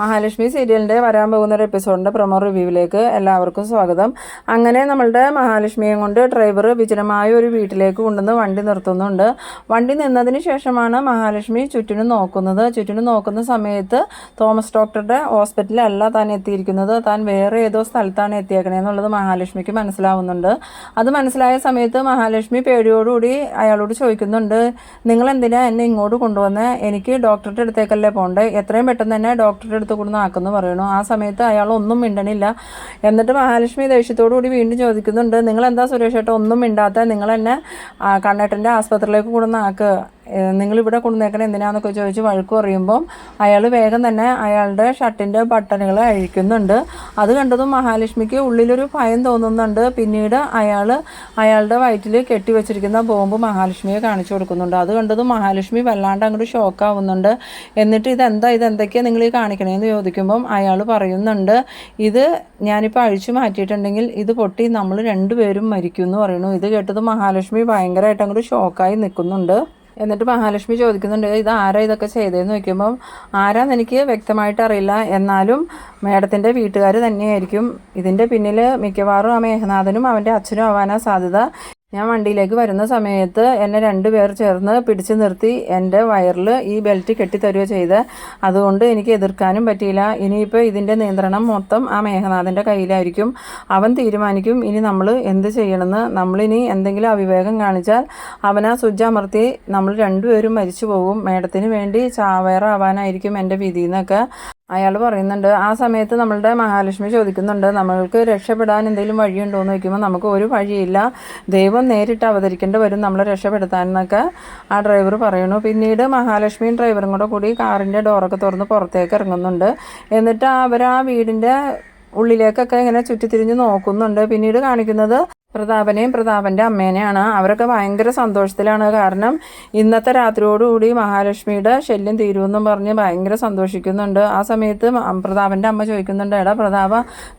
മഹാലക്ഷ്മി സീരിയലിന്റെ വരാൻ പോകുന്ന ഒരു എപ്പിസോഡിന്റെ പ്രൊമോ റിവ്യൂവിലേക്ക് എല്ലാവർക്കും സ്വാഗതം. അങ്ങനെ നമ്മളുടെ മഹാലക്ഷ്മിയെ കൊണ്ട് ഡ്രൈവർ വിജനമായ ഒരു വീട്ടിലേക്ക് കൊണ്ടുവന്ന് വണ്ടി നിർത്തുന്നുണ്ട്. വണ്ടി നിന്നതിന് ശേഷമാണ് മഹാലക്ഷ്മി ചുറ്റിനും നോക്കുന്നത്. ചുറ്റിനും നോക്കുന്ന സമയത്ത് തോമസ് ഡോക്ടറുടെ ഹോസ്പിറ്റലല്ല താൻ എത്തിയിരിക്കുന്നത്. താൻ വേറെ ഏതോ സ്ഥലത്താണ് എത്തിയേക്കണേന്നുള്ളത് മഹാലക്ഷ്മിക്ക് മനസ്സിലാവുന്നുണ്ട്. അത് മനസ്സിലായ സമയത്ത് മഹാലക്ഷ്മി പേടിയോടുകൂടി അയാളോട് ചോദിക്കുന്നുണ്ട് നിങ്ങൾ എന്തിനാ എന്നെ ഇങ്ങോട്ട് കൊണ്ടുവന്ന്? എനിക്ക് ഡോക്ടറുടെ അടുത്തേക്കല്ലേ പോകണ്ടേ എത്രയും പെട്ടെന്ന് തന്നെ ഡോക്ടറുടെ അടുത്ത് കൊടുന്ന് ആക്കുന്നു പറയണു. ആ സമയത്ത് അയാൾ ഒന്നും മിണ്ടണില്ല. എന്നിട്ട് മഹാലക്ഷ്മി ദേഷ്യത്തോടു കൂടി വീണ്ടും ചോദിക്കുന്നുണ്ട് നിങ്ങൾ എന്താ സുരേഷ് ഏട്ടാ ഒന്നും മിണ്ടാത്ത നിങ്ങൾ എന്നെ കണ്ണേട്ടന്റെ ആസ്പത്രിയിലേക്ക് കൊടുന്ന് ആക്ക്. നിങ്ങളിവിടെ കൊണ്ടുവന്നേക്കണ എന്തിനാന്നൊക്കെ ചോദിച്ച് വഴക്ക് പറയുമ്പം അയാൾ വേഗം തന്നെ അയാളുടെ ഷർട്ടിന്റെ ബട്ടണുകൾ അഴിക്കുന്നുണ്ട്. അത് കണ്ടതും മഹാലക്ഷ്മിക്ക് ഉള്ളിലൊരു ഭയം തോന്നുന്നുണ്ട്. പിന്നീട് അയാൾ അയാളുടെ വയറ്റിൽ കെട്ടിവെച്ചിരിക്കുന്ന ബോംബ് മഹാലക്ഷ്മിയെ കാണിച്ചു കൊടുക്കുന്നുണ്ട്. അത് കണ്ടതും മഹാലക്ഷ്മി വല്ലാണ്ട് അങ്ങോട്ട് ഷോക്കാവുന്നുണ്ട്. എന്നിട്ട് ഇതെന്താ ഇതെന്തൊക്കെയാണ് നിങ്ങൾ ഈ കാണിക്കണേന്ന് ചോദിക്കുമ്പം അയാൾ പറയുന്നുണ്ട് ഇത് ഞാനിപ്പോൾ അഴിച്ചു മാറ്റിയിട്ടുണ്ടെങ്കിൽ ഇത് പൊട്ടി നമ്മൾ രണ്ടുപേരും മരിക്കും എന്ന് പറയുന്നു. ഇത് കേട്ടത് മഹാലക്ഷ്മി ഭയങ്കരമായിട്ട് അങ്ങോട്ട് ഷോക്കായി നിൽക്കുന്നുണ്ട്. എന്നിട്ട് മഹാലക്ഷ്മി ചോദിക്കുന്നുണ്ട് ഇത് ആരാ ഇതൊക്കെ ചെയ്തതെന്ന്? ചോദിക്കുമ്പം ആരാന്ന് എനിക്ക് വ്യക്തമായിട്ട് അറിയില്ല. എന്നാലും മേഡത്തിന്റെ വീട്ടുകാർ തന്നെയായിരിക്കും. ഇതിന്റെ പിന്നിൽ മിക്കവാറും ആ മേഘനാഥനും അവന്റെ അച്ഛനും ആവാനാ സാധ്യത. ഞാൻ വണ്ടിയിലേക്ക് വരുന്ന സമയത്ത് എന്നെ രണ്ടുപേർ ചേർന്ന് പിടിച്ചു നിർത്തി എന്റെ വയറിൽ ഈ ബെൽറ്റ് കെട്ടിത്തരുകയോ ചെയ്ത്. അതുകൊണ്ട് എനിക്ക് എതിർക്കാനും പറ്റിയില്ല. ഇനിയിപ്പോൾ ഇതിന്റെ നിയന്ത്രണം മൊത്തം ആ മേഘനാഥന്റെ കയ്യിലായിരിക്കും. അവൻ തീരുമാനിക്കും ഇനി നമ്മൾ എന്ത് ചെയ്യണമെന്ന്. നമ്മളിനി എന്തെങ്കിലും അവിവേകം കാണിച്ചാൽ അവനാ സ്വിച്ച് അമർത്തി നമ്മൾ രണ്ടുപേരും മരിച്ചു പോകും. മേഡത്തിന് വേണ്ടി ചാവേറാവാനായിരിക്കും എന്റെ വിധി എന്നൊക്കെ അയാൾ പറയുന്നുണ്ട് ആ സമയത്ത് നമ്മളുടെ മഹാലക്ഷ്മി ചോദിക്കുന്നുണ്ട് നമ്മൾക്ക് രക്ഷപ്പെടാൻ എന്തെങ്കിലും വഴിയുണ്ടോ? എന്ന് ചോദിക്കുമ്പോൾ നമുക്ക് ഒരു വഴിയില്ല. ദൈവം നേരിട്ട് അവതരിക്കേണ്ടി വരും നമ്മളെ രക്ഷപ്പെടുത്താൻ എന്നൊക്കെ ആ ഡ്രൈവർ പറയുന്നു. പിന്നീട് മഹാലക്ഷ്മിയും ഡ്രൈവറും കൂടെ കൂടി കാറിന്റെ ഡോറൊക്കെ തുറന്ന് പുറത്തേക്ക് ഇറങ്ങുന്നുണ്ട്. എന്നിട്ട് അവർ ആ വീടിന്റെ ഉള്ളിലേക്കൊക്കെ ഇങ്ങനെ ചുറ്റിത്തിരിഞ്ഞ് നോക്കുന്നുണ്ട്. പിന്നീട് കാണിക്കുന്നത് പ്രതാപനെയും പ്രതാപന്റെ അമ്മേനെയാണ്. അവരൊക്കെ ഭയങ്കര സന്തോഷത്തിലാണ്. കാരണം ഇന്നത്തെ രാത്രിയോടുകൂടി മഹാലക്ഷ്മിയുടെ ശല്യം തീരുമെന്നും പറഞ്ഞ് ഭയങ്കര സന്തോഷിക്കുന്നുണ്ട്. ആ സമയത്ത് പ്രതാപന്റെ അമ്മ ചോദിക്കുന്നുണ്ട് എടാ പ്രതാപ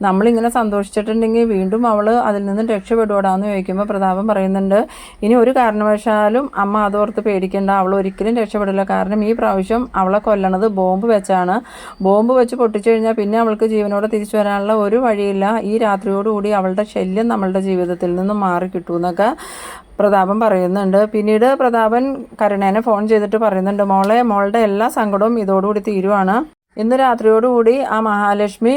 നമ്മളിങ്ങനെ സന്തോഷിച്ചിട്ടുണ്ടെങ്കിൽ വീണ്ടും അവൾ അതിൽ നിന്ന് രക്ഷപ്പെടുവാടാന്ന് ചോദിക്കുമ്പോൾ പ്രതാപൻ പറയുന്നുണ്ട് ഇനി ഒരു കാരണവശാലും അമ്മ അതോർത്ത് പേടിക്കേണ്ട. അവൾ ഒരിക്കലും രക്ഷപ്പെടില്ല. കാരണം ഈ പ്രാവശ്യം അവളെ കൊല്ലണത് ബോംബ് വെച്ചാണ്. ബോംബ് വെച്ച് പൊട്ടിച്ചു കഴിഞ്ഞാൽ പിന്നെ അവൾക്ക് ജീവനോടെ തിരിച്ചു വരാനുള്ള ഒരു വഴിയില്ല. ഈ രാത്രിയോടുകൂടി അവളുടെ ശല്യം നമ്മളുടെ ജീവിതത്തിൽ നിന്നും മാറി കിട്ടുമെന്നൊക്കെ പ്രതാപൻ പറയുന്നുണ്ട്. പിന്നീട് പ്രതാപൻ കരുണേനെ ഫോൺ ചെയ്തിട്ട് പറയുന്നുണ്ട് മോളെ മോളുടെ എല്ലാ സങ്കടവും ഇതോടുകൂടി തീരുവാണ്. ഇന്ന് രാത്രിയോടുകൂടി ആ മഹാലക്ഷ്മി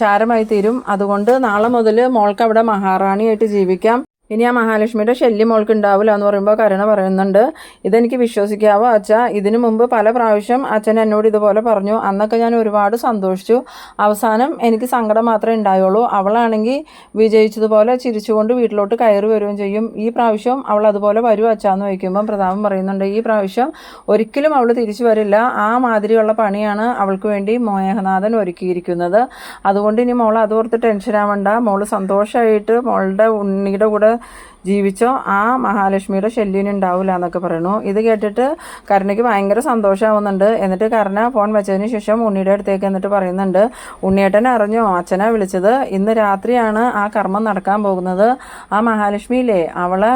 ചാരമായി തീരും അതുകൊണ്ട് നാളെ മുതൽ മോൾക്ക് അവിടെ മഹാറാണിയായിട്ട് ജീവിക്കാം. ഇനി ആ മഹാലക്ഷ്മിയുടെ ശല്യം മോൾക്ക് ഉണ്ടാവില്ല എന്ന് പറയുമ്പോൾ കരുണ പറയുന്നുണ്ട്. ഇതെനിക്ക് വിശ്വസിക്കാവോ അച്ഛ? ഇതിനു മുമ്പ് പല പ്രാവശ്യം അച്ഛൻ എന്നോട് ഇതുപോലെ പറഞ്ഞു. അന്നൊക്കെ ഞാൻ ഒരുപാട് സന്തോഷിച്ചു. അവസാനം എനിക്ക് സങ്കടം മാത്രമേ ഉണ്ടായുള്ളൂ. അവളാണെങ്കിൽ വിജയിച്ചതുപോലെ ചിരിച്ചുകൊണ്ട് വീട്ടിലോട്ട് കയറി വരികയും ചെയ്യും. ഈ പ്രാവശ്യം അവൾ അതുപോലെ വരും അച്ഛാന്ന് വയ്ക്കുമ്പം പ്രതാപൻ പറയുന്നുണ്ട്. ഈ പ്രാവശ്യം ഒരിക്കലും അവൾ തിരിച്ചു വരില്ല. ആ മാതിരിയുള്ള പണിയാണ് അവൾക്ക് വേണ്ടി മോഹനാഥൻ ഒരുക്കിയിരിക്കുന്നത്. അതുകൊണ്ട് ഇനി മോൾ അതോർത്ത് ടെൻഷൻ ആവണ്ട മോൾ സന്തോഷമായിട്ട് മോളുടെ ഉണ്ണിയുടെ കൂടെ ജീവിച്ചോ ആ മഹാലക്ഷ്മിയുടെ ശല്യം ഉണ്ടാവില്ല എന്നൊക്കെ പറയുന്നു. ഇത് കേട്ടിട്ട് കരുണയ്ക്ക് ഭയങ്കര സന്തോഷമാവുന്നുണ്ട്. എന്നിട്ട് കരുണ ഫോൺ വെച്ചതിന് ശേഷം ഉണ്ണിയുടെ അടുത്തേക്ക് എന്നിട്ട് പറയുന്നുണ്ട് ഉണ്ണിയേട്ടൻ അറിഞ്ഞോ? അച്ഛനെ വിളിച്ചത്. ഇന്ന് രാത്രിയാണ് ആ കർമ്മം നടക്കാൻ പോകുന്നത്. ആ മഹാലക്ഷ്മിയില്ലേ അവളെ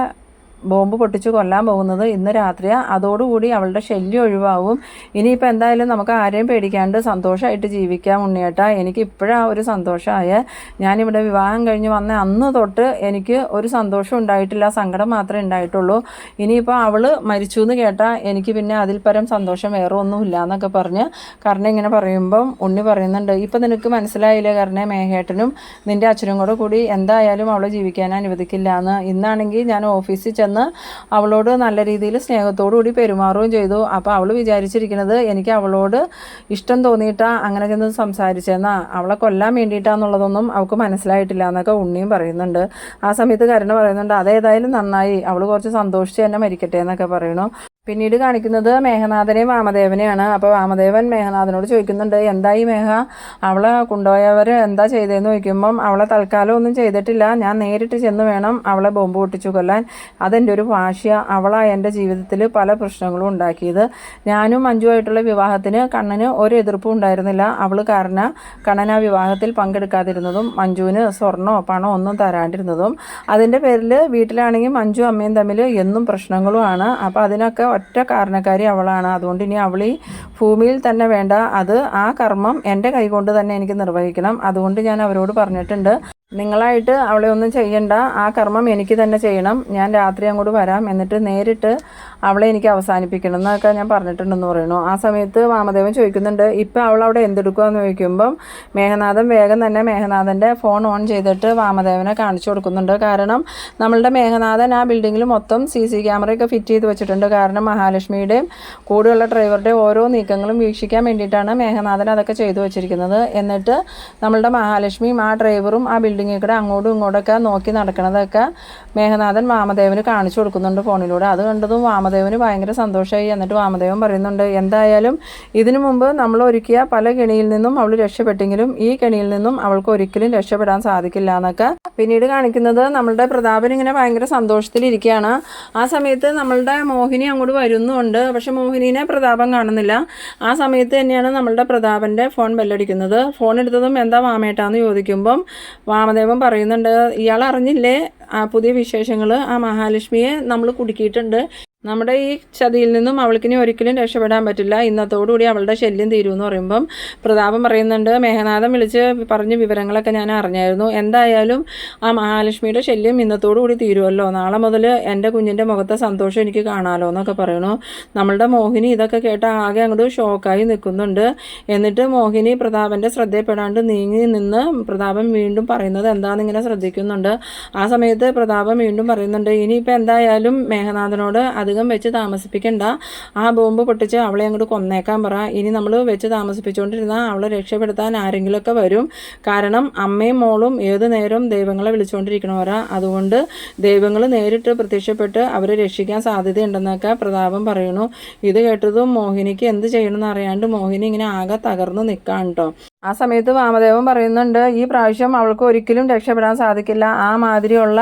ബോംബ് പൊട്ടിച്ച് കൊല്ലാൻ പോകുന്നത് ഇന്ന് രാത്രിയാണ് അതോടുകൂടി അവളുടെ ശല്യം ഒഴിവാവും. ഇനിയിപ്പോൾ എന്തായാലും നമുക്ക് ആരെയും പേടിക്കാണ്ട് സന്തോഷമായിട്ട് ജീവിക്കാം ഉണ്ണിയേട്ട. എനിക്ക് ഇപ്പോഴാ ഒരു സന്തോഷമായ ഞാനിവിടെ വിവാഹം കഴിഞ്ഞ് വന്ന അന്ന് തൊട്ട് എനിക്ക് ഒരു സന്തോഷം ഉണ്ടായിട്ടില്ല. സങ്കടം മാത്രമേ ഉണ്ടായിട്ടുള്ളൂ. ഇനിയിപ്പോൾ അവൾ മരിച്ചു എന്ന് കേട്ടാൽ എനിക്ക് പിന്നെ അതിൽ പരം സന്തോഷം വേറെ ഒന്നുമില്ല എന്നൊക്കെ പറഞ്ഞ് കർണ ഇങ്ങനെ പറയുമ്പം ഉണ്ണി പറയുന്നുണ്ട് ഇപ്പം നിനക്ക് മനസ്സിലായില്ലേ കർണ മേഘേട്ടനും നിന്റെ അച്ഛനും കൂടെ കൂടി എന്തായാലും അവളെ ജീവിക്കാൻ അനുവദിക്കില്ല എന്ന്. ഇന്നാണെങ്കിൽ ഞാൻ ഓഫീസിൽ ചെന്ന് അവളോട് നല്ല രീതിയിൽ സ്നേഹത്തോടു കൂടി പെരുമാറുകയും ചെയ്തു. അപ്പോൾ അവൾ വിചാരിച്ചിരിക്കുന്നത് എനിക്ക് അവളോട് ഇഷ്ടം തോന്നിയിട്ടാ അങ്ങനെ ചെന്ന് സംസാരിച്ചെന്നാ. അവളെ കൊല്ലാൻ വേണ്ടിയിട്ടാന്നുള്ളതൊന്നും അവൾക്ക് മനസ്സിലായിട്ടില്ല എന്നൊക്കെ ഉണ്ണിയും പറയുന്നുണ്ട്. ആ സമയത്ത് കരുണ പറയുന്നുണ്ട് അതേതായാലും നന്നായി. അവൾ കുറച്ച് സന്തോഷിച്ച് തന്നെ മരിക്കട്ടെ എന്നൊക്കെ പറയണു പിന്നീട് കാണിക്കുന്നത് മേഘനാഥനെയും വാമദേവനെയാണ്. അപ്പോൾ വാമദേവൻ മേഘനാഥനോട് ചോദിക്കുന്നുണ്ട് എന്തായി മേഘ? അവളെ കൊണ്ടുപോയവർ എന്താ ചെയ്തതെന്ന് ചോദിക്കുമ്പം അവളെ തൽക്കാലം ഒന്നും ചെയ്തിട്ടില്ല. ഞാൻ നേരിട്ട് ചെന്ന് വേണം അവളെ ബോംബ് പൊട്ടിച്ചു കൊല്ലാൻ. അതെന്റെ ഒരു ഭാഷ്യ അവളാണ് എന്റെ ജീവിതത്തിൽ പല പ്രശ്നങ്ങളും ഉണ്ടാക്കിയത്. ഞാനും മഞ്ജുവായിട്ടുള്ള വിവാഹത്തിന് കണ്ണന് ഒരു എതിർപ്പും ഉണ്ടായിരുന്നില്ല. അവൾ കാരണം കണ്ണൻ ആ വിവാഹത്തിൽ പങ്കെടുക്കാതിരുന്നതും മഞ്ജുവിന് സ്വർണമോ പണമോ ഒന്നും തരാണ്ടിരുന്നതും. അതിന്റെ പേരിൽ വീട്ടിലാണെങ്കിൽ മഞ്ജു അമ്മയും തമ്മിൽ എന്നും പ്രശ്നങ്ങളുമാണ്. അപ്പോൾ അതിനൊക്കെ ഒറ്റ കാരണക്കാരി അവളാണ്. അതുകൊണ്ട് ഇനി അവൾ ഈ ഭൂമിയിൽ തന്നെ വേണ്ട. അത് ആ കർമ്മം എന്റെ കൈകൊണ്ട് തന്നെ എനിക്ക് നിർവഹിക്കണം. അതുകൊണ്ട് ഞാൻ അവരോട് പറഞ്ഞിട്ടുണ്ട്. നിങ്ങളായിട്ട് അവളെ ഒന്നും ചെയ്യണ്ട. ആ കർമ്മം എനിക്ക് തന്നെ ചെയ്യണം. ഞാൻ രാത്രി അങ്ങോട്ട് വരാം. എന്നിട്ട് നേരിട്ട് അവളെ എനിക്ക് അവസാനിപ്പിക്കണം. എന്നൊക്കെ ഞാൻ പറഞ്ഞിട്ടുണ്ടെന്ന് പറയുന്നു. ആ സമയത്ത് വാമദേവൻ ചോദിക്കുന്നുണ്ട് ഇപ്പം അവൾ അവിടെ എന്തെടുക്കുകയെന്ന് ചോദിക്കുമ്പം മേഘനാഥൻ വേഗം തന്നെ മേഘനാഥന്റെ ഫോൺ ഓൺ ചെയ്തിട്ട് വാമദേവനെ കാണിച്ചു കൊടുക്കുന്നുണ്ട്. കാരണം നമ്മളുടെ മേഘനാഥൻ ആ ബിൽഡിങ്ങിൽ മൊത്തം സി സി ക്യാമറയൊക്കെ ഫിറ്റ് ചെയ്ത് വെച്ചിട്ടുണ്ട്. കാരണം മഹാലക്ഷ്മിയുടെയും കൂടെയുള്ള ഡ്രൈവറുടെയും ഓരോ നീക്കങ്ങളും വീക്ഷിക്കാൻ വേണ്ടിയിട്ടാണ് മേഘനാഥൻ അതൊക്കെ ചെയ്തു വെച്ചിരിക്കുന്നത്. എന്നിട്ട് നമ്മളുടെ മഹാലക്ഷ്മിയും ആ ഡ്രൈവറും ആ ബിൽഡിങ്ങിൽ കൂടെ അങ്ങോട്ടും ഇങ്ങോട്ടൊക്കെ നോക്കി നടക്കണതൊക്കെ മേഘനാഥൻ വാമദേവന് കാണിച്ചു കൊടുക്കുന്നുണ്ട് ഫോണിലൂടെ. അത് കണ്ടതും വാമദേവന് ഭയങ്കര സന്തോഷമായി. എന്നിട്ട് വാമദേവൻ പറയുന്നുണ്ട് എന്തായാലും ഇതിനു മുമ്പ് നമ്മൾ ഒരുക്കിയ പല കെണിയിൽ നിന്നും അവൾ രക്ഷപ്പെട്ടെങ്കിലും ഈ കെണിയിൽ നിന്നും അവൾക്ക് ഒരിക്കലും രക്ഷപ്പെടാൻ സാധിക്കില്ല എന്നൊക്കെ പിന്നീട് കാണിക്കുന്നത് നമ്മളുടെ പ്രതാപൻ ഇങ്ങനെ ഭയങ്കര സന്തോഷത്തിലിരിക്കുകയാണ് ആ സമയത്ത് നമ്മളുടെ മോഹിനി അങ്ങോട്ട് വരുന്നുണ്ട്. പക്ഷെ മോഹിനിനെ പ്രതാപം കാണുന്നില്ല. ആ സമയത്ത് തന്നെയാണ് നമ്മളുടെ പ്രതാപന്റെ ഫോൺ ബെല്ലടിക്കുന്നത് ഫോൺ എടുത്തതും എന്താ വാമേട്ടാന്ന് ചോദിക്കുമ്പം വാമദേവൻ പറയുന്നുണ്ട് ഇയാൾ അറിഞ്ഞില്ലേ? ആ പുതിയ വിശേഷങ്ങൾ ആ മഹാലക്ഷ്മിയെ നമ്മൾ കുടുക്കിയിട്ടുണ്ട്. നമ്മുടെ ഈ ചതിയിൽ നിന്നും അവൾക്കിനി ഒരിക്കലും രക്ഷപ്പെടാൻ പറ്റില്ല. ഇന്നത്തോടുകൂടി അവളുടെ ശല്യം തീരുമെന്ന് പറയുമ്പം പ്രതാപം പറയുന്നുണ്ട് മേഘനാഥം വിളിച്ച് പറഞ്ഞ വിവരങ്ങളൊക്കെ ഞാൻ അറിഞ്ഞായിരുന്നു. എന്തായാലും ആ മഹാലക്ഷ്മിയുടെ ശല്യം ഇന്നത്തോടുകൂടി തീരുമല്ലോ നാളെ മുതൽ എന്റെ കുഞ്ഞിന്റെ മുഖത്തെ സന്തോഷം എനിക്ക് കാണാമല്ലോ എന്നൊക്കെ പറയണു നമ്മളുടെ മോഹിനി ഇതൊക്കെ കേട്ട ആകെ അങ്ങോട്ട് ഷോക്കായി നിൽക്കുന്നുണ്ട്. എന്നിട്ട് മോഹിനി പ്രതാപന്റെ ശ്രദ്ധയപ്പെടാണ്ട് നീങ്ങി നിന്ന് പ്രതാപം വീണ്ടും പറയുന്നത് എന്താണെന്ന് ഇങ്ങനെ ശ്രദ്ധിക്കുന്നുണ്ട്. ആ സമയത്ത് പ്രതാപം വീണ്ടും പറയുന്നുണ്ട് ഇനിയിപ്പോൾ എന്തായാലും മേഘനാഥനോട് അധികം വെച്ച് താമസിപ്പിക്കണ്ട. ആ ബോംബ് പൊട്ടിച്ച് അവളെ അങ്ങോട്ട് കൊന്നേക്കാൻ പറ. ഇനി നമ്മൾ വെച്ച് താമസിപ്പിച്ചുകൊണ്ടിരുന്നാൽ അവളെ രക്ഷപ്പെടുത്താൻ ആരെങ്കിലുമൊക്കെ വരും. കാരണം അമ്മയും മോളും ഏത് നേരവും ദൈവങ്ങളെ വിളിച്ചുകൊണ്ടിരിക്കണവരാ അതുകൊണ്ട് ദൈവങ്ങൾ നേരിട്ട് പ്രത്യക്ഷപ്പെട്ട് അവരെ രക്ഷിക്കാൻ സാധ്യതയുണ്ടെന്നൊക്കെ പ്രതാപം പറയുന്നു. ഇത് കേട്ടതും മോഹിനിക്ക് എന്ത് ചെയ്യണമെന്ന് അറിയാണ്ട് മോഹിനി ഇങ്ങനെ ആകെ തകർന്ന് നിൽക്കാൻ കേട്ടോ ആ സമയത്ത് വാമദേവൻ പറയുന്നുണ്ട് ഈ പ്രാവശ്യം അവൾക്ക് ഒരിക്കലും രക്ഷപ്പെടാൻ സാധിക്കില്ല. ആ മാതിരിയുള്ള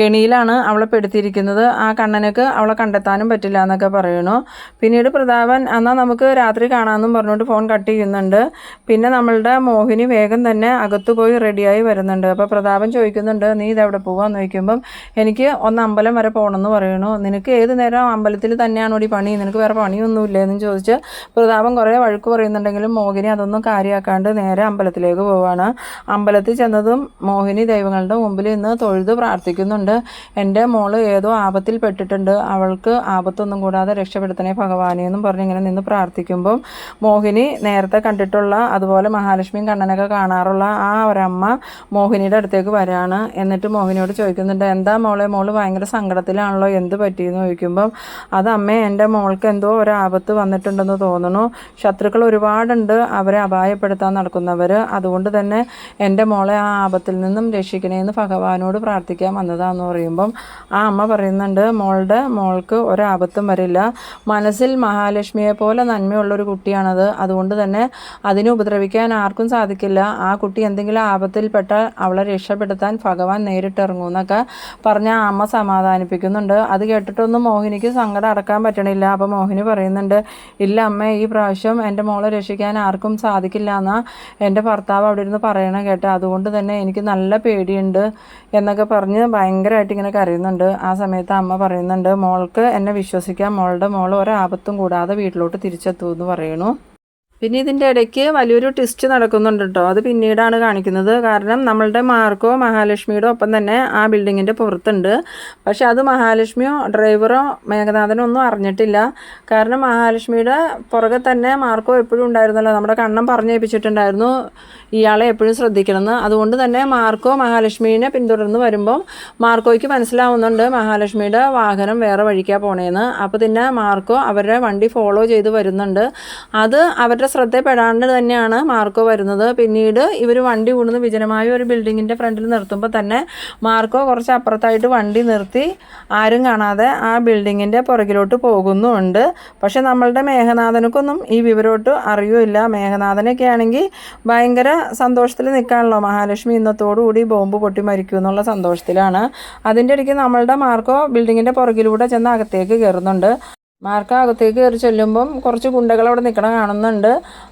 കെണിയിലാണ് അവളെ പെടുത്തിയിരിക്കുന്നത്. ആ കണ്ണനക്ക് അവളെ കണ്ടെത്താനും പറ്റില്ല എന്നൊക്കെ പറയുന്നു. പിന്നീട് പ്രതാപൻ എന്നാൽ നമുക്ക് രാത്രി കാണാമെന്നും പറഞ്ഞുകൊണ്ട് ഫോൺ കട്ട് ചെയ്യുന്നുണ്ട്. പിന്നെ നമ്മളുടെ മോഹിനി വേഗം തന്നെ അകത്ത് പോയി റെഡിയായി വരുന്നുണ്ട്. അപ്പോൾ പ്രതാപൻ ചോദിക്കുന്നുണ്ട് നീ ഇതെവിടെ പോവാന്ന്? ചോദിക്കുമ്പം എനിക്ക് ഒന്ന് അമ്പലം വരെ പോകണമെന്ന് പറയുന്നു. നിനക്ക് ഏത് നേരം അമ്പലത്തിൽ തന്നെയാണോ ഈ പണി? നിനക്ക് വേറെ പണിയൊന്നുമില്ലേ എന്ന് ചോദിച്ച് പ്രതാപൻ കുറേ വഴക്ക് പറയുന്നുണ്ടെങ്കിലും മോഹിനി അതൊന്നും കാര്യമാക്കാണ്ട് നേരെ അമ്പലത്തിലേക്ക് പോവാണ്. അമ്പലത്തിൽ ചെന്നതും മോഹിനി ദൈവങ്ങളുടെ മുമ്പിൽ ഇന്ന് തൊഴുത് പ്രാർത്ഥിക്കുന്നുണ്ട്. എന്റെ മോൾ ഏതോ ആപത്തിൽ പെട്ടിട്ടുണ്ട്. അവൾക്ക് ആപത്തൊന്നും കൂടാതെ രക്ഷപ്പെടുത്തണേ ഭഗവാനെ എന്നും പറഞ്ഞ് ഇങ്ങനെ നിന്ന് പ്രാർത്ഥിക്കുമ്പം മോഹിനി നേരത്തെ കണ്ടിട്ടുള്ള അതുപോലെ മഹാലക്ഷ്മിയും കണ്ണനൊക്കെ കാണാറുള്ള ആ ഒരമ്മ മോഹിനിയുടെ അടുത്തേക്ക് വരാണ്. എന്നിട്ട് മോഹിനിയോട് ചോദിക്കുന്നുണ്ട് എന്താ മോളെ? മോൾ ഭയങ്കര സങ്കടത്തിലാണല്ലോ. എന്ത് പറ്റിയെന്ന് ചോദിക്കുമ്പം അത് അമ്മേ എന്റെ മോൾക്ക് എന്തോ ഒരു ആപത്ത് വന്നിട്ടുണ്ടെന്ന് തോന്നുന്നു. ശത്രുക്കൾ ഒരുപാടുണ്ട്. അവരെ അപായപ്പെടുത്താൻ നടക്കുന്നവർ അതുകൊണ്ട് തന്നെ എന്റെ മോളെ ആ ആപത്തിൽ നിന്നും രക്ഷിക്കണേന്ന് ഭഗവാനോട് പ്രാർത്ഥിക്കാൻ വന്നതാന്ന് പറയുമ്പം ആ അമ്മ പറയുന്നുണ്ട് മോളുടെ മോൾക്ക് ഒരാപത്തും വരില്ല. മനസ്സിൽ മഹാലക്ഷ്മിയെ പോലെ നന്മയുള്ളൊരു കുട്ടിയാണത്. അതുകൊണ്ട് തന്നെ അതിനെ ഉപദ്രവിക്കാൻ ആർക്കും സാധിക്കില്ല. ആ കുട്ടി എന്തെങ്കിലും ആപത്തിൽപ്പെട്ടാൽ അവളെ രക്ഷപ്പെടുത്താൻ ഭഗവാൻ നേരിട്ടിറങ്ങും എന്നൊക്കെ പറഞ്ഞ അമ്മ സമാധാനിപ്പിക്കുന്നുണ്ട്. അത് കേട്ടിട്ടൊന്നും മോഹിനിക്ക് സങ്കടം അടക്കാൻ പറ്റണില്ല. അപ്പോൾ മോഹിനി പറയുന്നുണ്ട് ഇല്ല അമ്മ ഈ പ്രാവശ്യം എന്റെ മോളെ രക്ഷിക്കാൻ ആർക്കും സാധിക്കില്ല എന്നാ എന്റെ ഭർത്താവ് അവിടെ ഇരുന്ന് പറയണ കേട്ടോ അതുകൊണ്ട് തന്നെ എനിക്ക് നല്ല പേടിയുണ്ട് എന്നൊക്കെ പറഞ്ഞ് ഭയങ്കരമായിട്ട് ഇങ്ങനെ കരയുന്നുണ്ട്. ആ സമയത്ത് അമ്മ പറയുന്നുണ്ട് മോൾക്ക് എന്നെ വിശ്വസിക്കാം. മോളുടെ മോൾ ഒരാപത്തും കൂടാതെ വീട്ടിലോട്ട് തിരിച്ചെത്തുമെന്ന് പറയണു. പിന്നെ ഇതിന്റെ ഇടയ്ക്ക് വലിയൊരു ട്വിസ്റ്റ് നടക്കുന്നുണ്ട് കേട്ടോ അത് പിന്നീടാണ് കാണിക്കുന്നത്. കാരണം നമ്മളുടെ മാർക്കോ മഹാലക്ഷ്മിയുടെ ഒപ്പം തന്നെ ആ ബിൽഡിങ്ങിന്റെ പുറത്തുണ്ട്. പക്ഷെ അത് മഹാലക്ഷ്മിയോ ഡ്രൈവറോ മേഘനാഥനോ ഒന്നും അറിഞ്ഞിട്ടില്ല. കാരണം മഹാലക്ഷ്മിയുടെ പുറകെ തന്നെ മാർക്കോ എപ്പോഴും ഉണ്ടായിരുന്നല്ലോ. നമ്മുടെ കണ്ണം പറഞ്ഞേൽപ്പിച്ചിട്ടുണ്ടായിരുന്നു ഇയാളെ എപ്പോഴും ശ്രദ്ധിക്കണമെന്ന്. അതുകൊണ്ട് തന്നെ മാർക്കോ മഹാലക്ഷ്മിനെ പിന്തുടർന്ന് വരുമ്പോൾ മാർക്കോയ്ക്ക് മനസ്സിലാവുന്നുണ്ട് മഹാലക്ഷ്മിയുടെ വാഹനം വേറെ വഴിക്കാണ് പോണേന്ന്. അപ്പോൾ പിന്നെ മാർക്കോ അവരുടെ വണ്ടി ഫോളോ ചെയ്ത് വരുന്നുണ്ട്. അത് അവരുടെ ശ്രദ്ധപ്പെടാണ്ട് തന്നെയാണ് മാർക്കോ വരുന്നത്. പിന്നീട് ഇവർ വണ്ടി കൂടുന്ന വിജനമായ ഒരു ബിൽഡിങ്ങിന്റെ ഫ്രണ്ടിൽ നിർത്തുമ്പോൾ തന്നെ മാർക്കോ കുറച്ച് അപ്പുറത്തായിട്ട് വണ്ടി നിർത്തി ആരും കാണാതെ ആ ബിൽഡിങ്ങിന്റെ പുറകിലോട്ട് പോകുന്നുമുണ്ട് പക്ഷെ നമ്മളുടെ മേഘനാഥനക്കൊന്നും ഈ വിവരോട്ട് അറിയുമില്ല. മേഘനാഥനൊക്കെ ആണെങ്കിൽ ഭയങ്കര സന്തോഷത്തിൽ നിൽക്കാണല്ലോ. മഹാലക്ഷ്മി ഇന്നത്തോടുകൂടി ബോംബ് പൊട്ടി മരിക്കും എന്നുള്ള സന്തോഷത്തിലാണ്. അതിന്റെ ഇടയ്ക്ക് നമ്മളുടെ മാർക്കോ ബിൽഡിങ്ങിന്റെ പുറകിലൂടെ ചെന്ന് അകത്തേക്ക് കയറുന്നുണ്ട്. മാർക്കോ അകത്തേക്ക് കയറി ചെല്ലുമ്പം കുറച്ച് ഗുണ്ടകൾ അവിടെ നിൽക്കണ കാണുന്നുണ്ട്.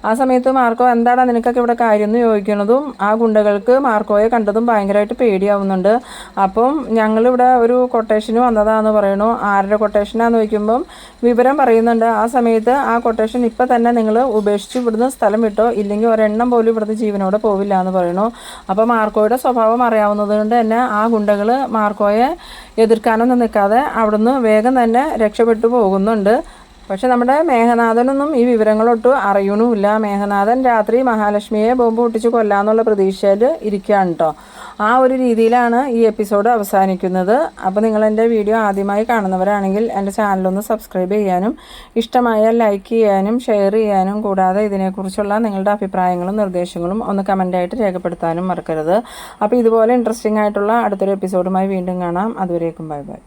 ആ സമയത്ത് മാർക്കോ എന്താടാ നിനക്കൊക്കെ ഇവിടെ കാര്യം എന്ന് ചോദിക്കുന്നതും ആ ഗുണ്ടകൾക്ക് മാർക്കോയെ കണ്ടതും ഭയങ്കരമായിട്ട് പേടിയാവുന്നുണ്ട്. അപ്പം ഞങ്ങളിവിടെ ഒരു കൊട്ടേഷന് വന്നതാന്ന് പറയണു. ആരുടെ കൊട്ടേഷനാന്ന് ചോദിക്കുമ്പം വിവരം പറയുന്നുണ്ട്. ആ സമയത്ത് ആ കൊട്ടേഷൻ ഇപ്പം തന്നെ നിങ്ങൾ ഉപേക്ഷിച്ച് ഇവിടുന്ന് സ്ഥലം വിട്ടോ ഇല്ലെങ്കിൽ ഒരെണ്ണം പോലും ഇവിടുന്ന് ജീവനോടെ പോവില്ല എന്ന് പറയണു. അപ്പോൾ മാർക്കോയുടെ സ്വഭാവം അറിയാവുന്നത് കൊണ്ട് തന്നെ ആ ഗുണ്ടകൾ മാർക്കോയെ എതിർക്കാനൊന്നും നിൽക്കാതെ അവിടുന്ന് വേഗം തന്നെ രക്ഷപ്പെട്ടു പോകുന്നുണ്ട്. പക്ഷെ നമ്മുടെ മേഘനാഥനൊന്നും ഈ വിവരങ്ങളൊട്ടും അറിയണമില്ല. മേഘനാഥൻ രാത്രി മഹാലക്ഷ്മിയെ ബോംബ് പൊട്ടിച്ച് കൊല്ലാന്നുള്ള പ്രതീക്ഷയിൽ ഇരിക്കുകയാണ് കേട്ടോ ആ ഒരു രീതിയിലാണ് ഈ എപ്പിസോഡ് അവസാനിക്കുന്നത്. അപ്പോൾ നിങ്ങൾ എന്റെ വീഡിയോ ആദ്യമായി കാണുന്നവരാണെങ്കിൽ എന്റെ ചാനലൊന്ന് സബ്സ്ക്രൈബ് ചെയ്യാനും ഇഷ്ടമായാൽ ലൈക്ക് ചെയ്യാനും ഷെയർ ചെയ്യാനും കൂടാതെ ഇതിനെക്കുറിച്ചുള്ള നിങ്ങളുടെ അഭിപ്രായങ്ങളും നിർദ്ദേശങ്ങളും ഒന്ന് കമന്റായിട്ട് രേഖപ്പെടുത്താനും മറക്കരുത്. അപ്പോൾ ഇതുപോലെ ഇൻട്രസ്റ്റിംഗ് ആയിട്ടുള്ള അടുത്തൊരു എപ്പിസോഡുമായി വീണ്ടും കാണാം. അതുവരേക്കും ബൈ ബൈ